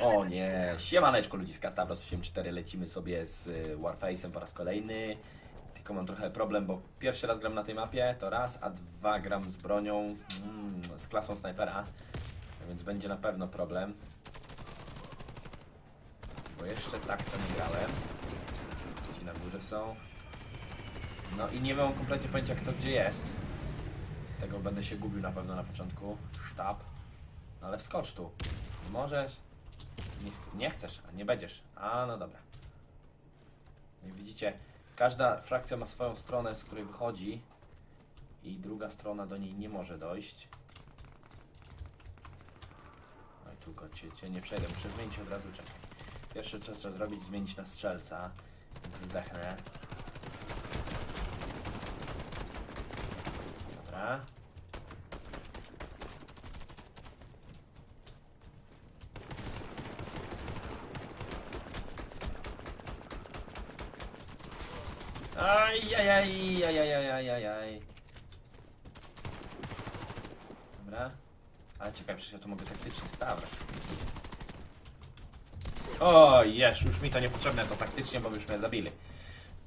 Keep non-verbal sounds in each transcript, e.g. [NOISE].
O nie, siemaneczko ludziska, Stavros 84, lecimy sobie z y, Warface'em po raz kolejny. Tylko mam trochę problem, bo pierwszy raz gram na tej mapie, to raz, a dwa gram z bronią, mm, z klasą snajpera, więc będzie na pewno problem. Bo jeszcze tak to nie grałem. Ci na górze są. No i nie mam kompletnie pojęcia kto gdzie jest. Tego będę się gubił na pewno na początku. Sztab. No ale wskocz tu. Możesz. Nie, nie chcesz, a nie będziesz. A no dobra. Jak widzicie, każda frakcja ma swoją stronę, z której wychodzi i druga strona do niej nie może dojść. Oj, tylko cię, cię nie przejdę, muszę zmienić od razu, czekaj. Pierwsze co trzeba zrobić, zmienić na strzelca. Zdechnę. Dobra. Aj, aj, aj, aj, aj, aj, aj, aj, aj. Dobra. Ale czekaj, przecież tu mogę taktycznie stawać. O, jesz, już mi to niepotrzebne, to taktycznie, bo już mnie zabili.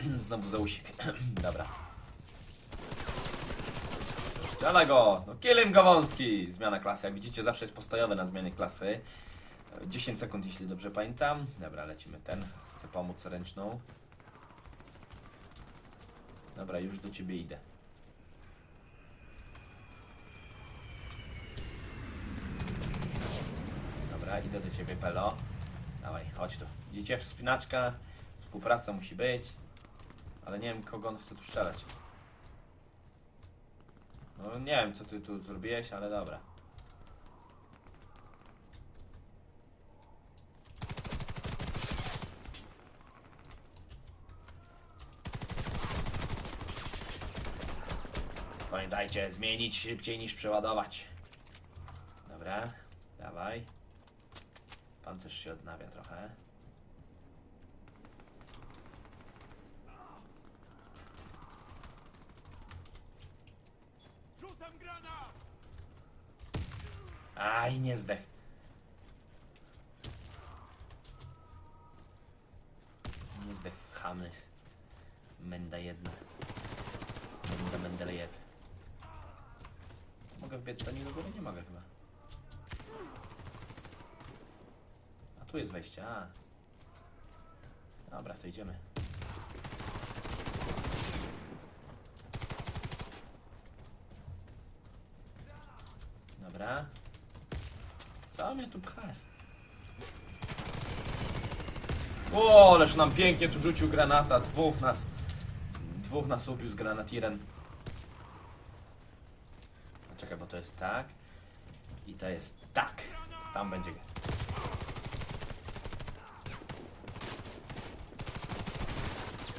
[CLEARS THROAT] Znowu zausik. [CLEARS THROAT] Dobra. Strzelaj go! No killing! Zmiana klasy. Jak widzicie, zawsze jest postojowe na zmianie klasy. 10 sekund, jeśli dobrze pamiętam. Dobra, lecimy ten. Chcę pomóc ręczną. Dobra, już do ciebie idę. Dobra, idę do ciebie, Pelo. Dawaj, chodź tu. Widzicie, wspinaczka, współpraca musi być. Ale nie wiem, kogo on chce tu strzelać. No nie wiem, co ty tu zrobiłeś, ale dobra. Pamiętajcie, zmienić szybciej niż przeładować. Dobra, dawaj. Pancerz się odnawia trochę. Aj, nie zdech. Niego do góry? Nie mogę chyba. A tu jest wejście, a. Dobra, to idziemy. Dobra. Co mnie tu pchasz? O, ależ nam pięknie tu rzucił granata. Dwóch nas. Dwóch nas ubił z granatirem. Czekaj, bo to jest tak. I to jest tak. Tam będzie.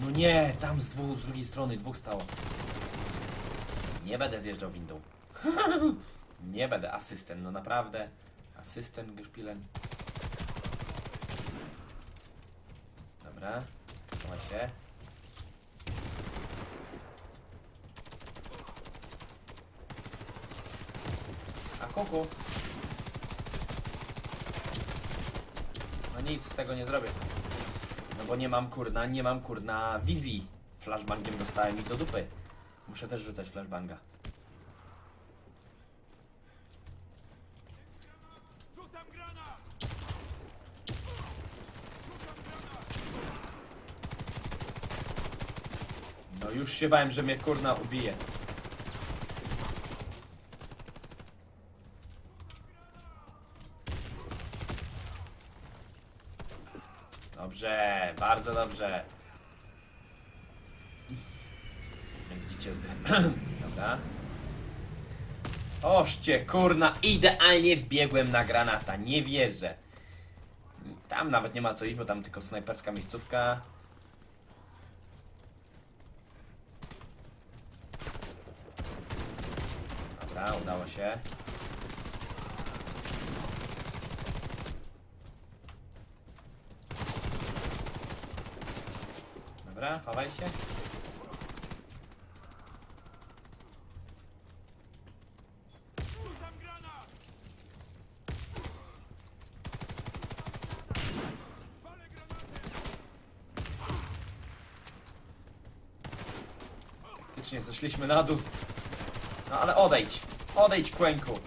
No nie, tam z, dwóch, z drugiej strony dwóch stało. Nie będę zjeżdżał windą. [LAUGHS] Nie będę asystent, no naprawdę. Asystent Geszpilen. Dobra, trzymaj się. Kuku. No nic z tego nie zrobię. No bo nie mam kurna, nie mam kurna wizji. Flashbangiem dostałem i do dupy. Muszę też rzucać flashbanga. No już się bałem, że mnie kurna ubije. Dobrze, bardzo dobrze. Jak widzicie, zdech. [CLEARS THROAT] Dobra. Oście, kurna, idealnie wbiegłem na granata, nie wierzę. Tam nawet nie ma co iść, bo tam tylko snajperska miejscówka. Dobra, udało się. Dobra, chowajcie. Faktycznie, zeszliśmy na dół. No ale odejdź. Odejdź, kłęku.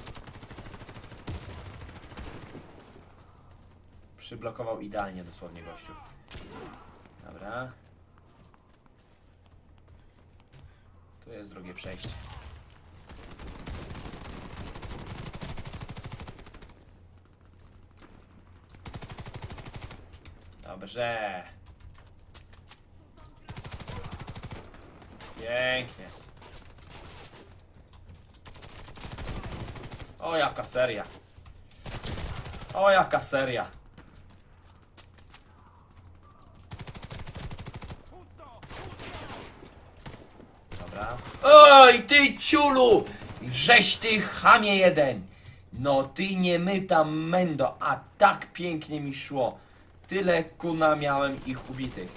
Przyblokował idealnie dosłownie gościu. Dobra. Tu jest drugie przejście. Dobrze. Pięknie. O jaka seria. O jaka seria. Pusto! Dobra. Oj, ty ciulu! Żeś ty chamie jeden! No ty nie myta mendo, a tak pięknie mi szło. Tyle kuna miałem ich ubitych.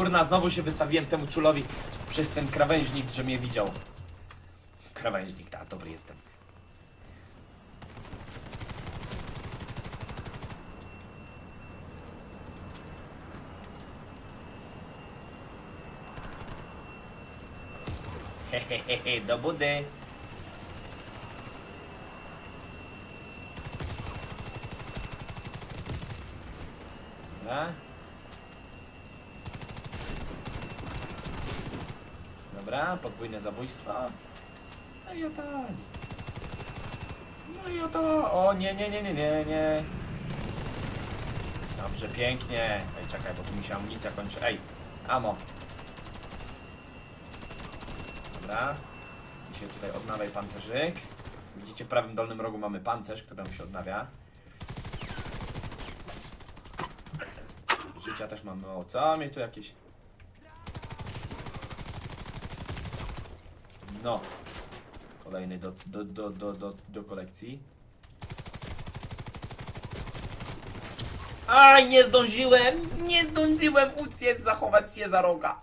Kurna, znowu się wystawiłem temu czulowi przez ten krawężnik, że mnie widział. Krawężnik, tak, dobry jestem. Hehehe, do budy. Dobra. Dobra, podwójne zabójstwa. No i o tak. No i o to. O nie, nie, nie, nie, nie, nie. Dobrze, pięknie. Ej, czekaj, bo tu mi się amunicja kończy. Ej, amo. Dobra. Dzisiaj tutaj odnawiaj pancerzyk. Widzicie, w prawym dolnym rogu mamy pancerz, który nam się odnawia. Życia też mamy. O, co mnie tu jakieś... No. Kolejny do, do, do, do, do, do kolekcji. Aj, nie zdążyłem! Nie zdążyłem uciec, zachować się za roga.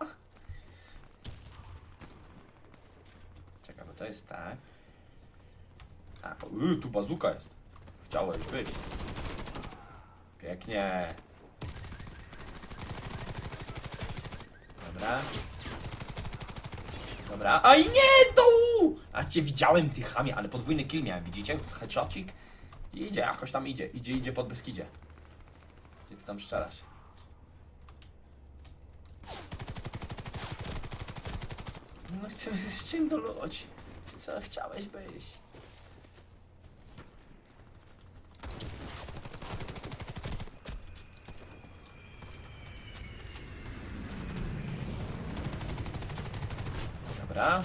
Czekaj, bo to jest tak. A, yy, tu bazuka jest. Chciałeś być. Pięknie. Dobra. Dobra. Aj nie, z dołu! A cię widziałem, ty chamie, ale podwójny kill miałem, widzicie? Headshotcik. I idzie, jakoś tam idzie. Idzie, idzie pod Beskidzie. Gdzie ty tam szczerasz? No chcę, z czym do ludzi? Co chciałeś być? Dobra.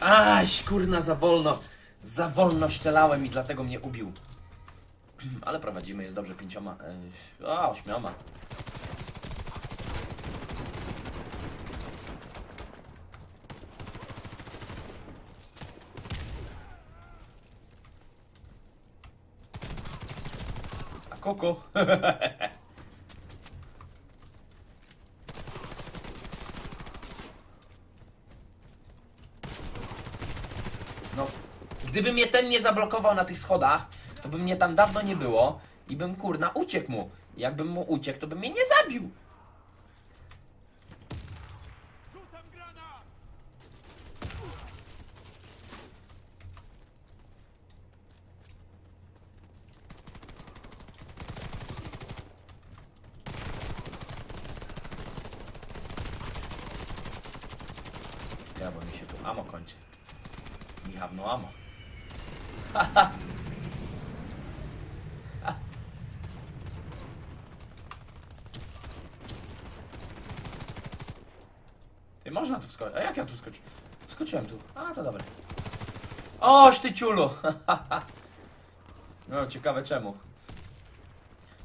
Aś, kurna, za wolno. Za wolno strzelałem i dlatego mnie ubił. [CLEARS THROAT] Ale prowadzimy, jest dobrze pięcioma. e, A, ośmioma. Koko. [LAUGHS] No, gdyby mnie ten nie zablokował na tych schodach, to by mnie tam dawno nie było i bym kurna uciekł mu. Jakbym mu uciekł, to by mnie nie zabił. Ja, bo mi się tu amo kończy. We have no amo. [LAUGHS] Ty można tu wskoczyć. A jak ja tu skoczyłem? Skoczyłem tu. A, to dobre. Oż ty ciulu! [LAUGHS] No, ciekawe czemu.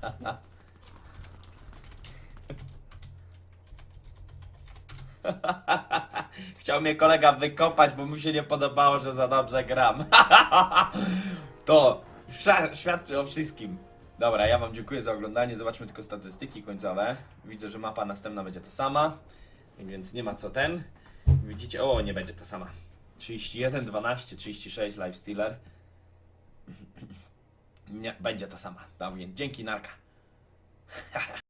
[LAUGHS] Chciał mnie kolega wykopać, bo mu się nie podobało, że za dobrze gram. [LAUGHS] to świadczy o wszystkim. Dobra, ja wam dziękuję za oglądanie. Zobaczmy tylko statystyki końcowe. Widzę, że mapa następna będzie ta sama, więc nie ma co ten. Widzicie, o, nie będzie ta sama. 31, 12, 36, Live Stealer. [LAUGHS] Nie, będzie ta sama. No więc dzięki, narka. [LAUGHS]